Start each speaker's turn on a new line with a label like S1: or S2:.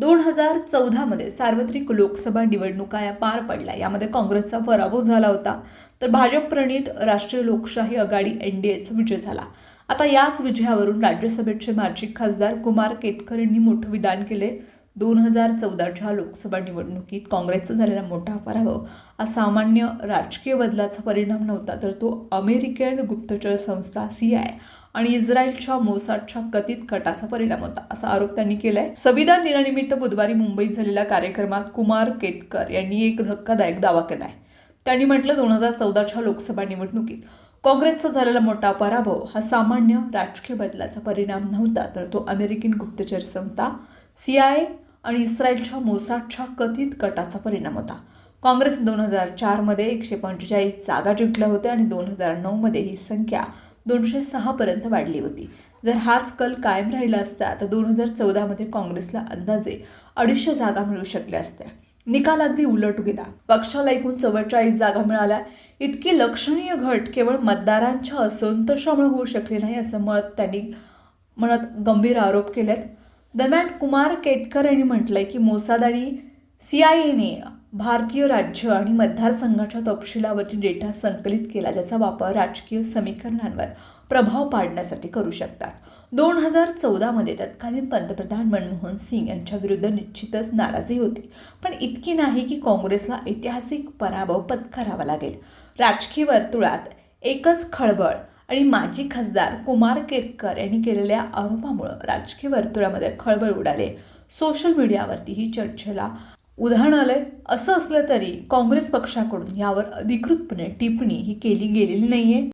S1: दोन हजार चौदामध्ये सार्वत्रिक लोकसभा निवडणुका या पार पडल्या. यामध्ये काँग्रेसचा पराभव झाला होता. तर भाजप प्रणित राष्ट्रीय लोकशाही आघाडी एन डी एचा विजय झाला. आता याच विजयावरून राज्यसभेचे माजी खासदार कुमार केतकर यांनी मोठं विधान केले. दोन हजार चौदाच्या लोकसभा निवडणुकीत काँग्रेसचा झालेला मोठा पराभव हा सामान्य राजकीय बदलाचा परिणाम नव्हता तर तो अमेरिकन गुप्तचर संस्था सी आय आणि इस्रायलच्या मोसाडच्या कथित कटाचा परिणाम होता असा आरोप त्यांनी केलाय. संविधान दिनानिमित्त बुधवारी मुंबईत झालेल्या कार्यक्रमात कुमार केतकर यांनी एक धक्कादायक दावा केलाय. त्यांनी म्हटलं दोन हजार चौदाच्या लोकसभा निवडणुकीत काँग्रेसचा झालेला मोठा पराभव हा सामान्य राजकीय बदलाचा परिणाम नव्हता तर तो अमेरिकन गुप्तचर संस्था सी आय आणि इस्रायलच्या मोसादच्या कथित कटाचा परिणाम होता. काँग्रेस दोन हजार चारमध्ये एकशे पंचेचाळीस जागा जिंकल्या होत्या आणि दोन हजार नऊमध्ये ही संख्या दोनशे सहापर्यंत वाढली होती. जर हाच कल कायम राहिला असता तर दोन हजार चौदामध्ये काँग्रेसला अंदाजे अडीचशे जागा मिळू शकल्या असत्या. निकाल अगदी उलट गेला. पक्षाला एकूण चव्वेचाळीस जागा मिळाल्या. इतकी लक्षणीय घट केवळ मतदारांच्या असंतोषामुळे होऊ शकली नाही असं मत त्यांनी म्हणत गंभीर आरोप केलेत. दरम्यान कुमार केटकर यांनी म्हटलंय की मोसाद आणि सी आय एने भारतीय राज्य आणि मतदारसंघाच्या तपशिलावरती डेटा संकलित केला ज्याचा वापर राजकीय समीकरणांवर प्रभाव पाडण्यासाठी करू शकतात. दोन हजार चौदामध्ये तत्कालीन पंतप्रधान मनमोहन सिंग यांच्या विरुद्ध निश्चितच नाराजी होती. पण इतकी नाही की काँग्रेसला ऐतिहासिक पराभव पत्करावा लागेल. राजकीय वर्तुळात एकच खळबळ आणि माजी खासदार कुमार केतकर यांनी केलेल्या आरोपामुळं राजकीय वर्तुळामध्ये खळबळ उडाले. सोशल मीडियावरती ही चर्चेला उदाहरण आलंय. असं असलं तरी काँग्रेस पक्षाकडून यावर अधिकृतपणे टिप्पणी ही केली गेलेली नाहीये.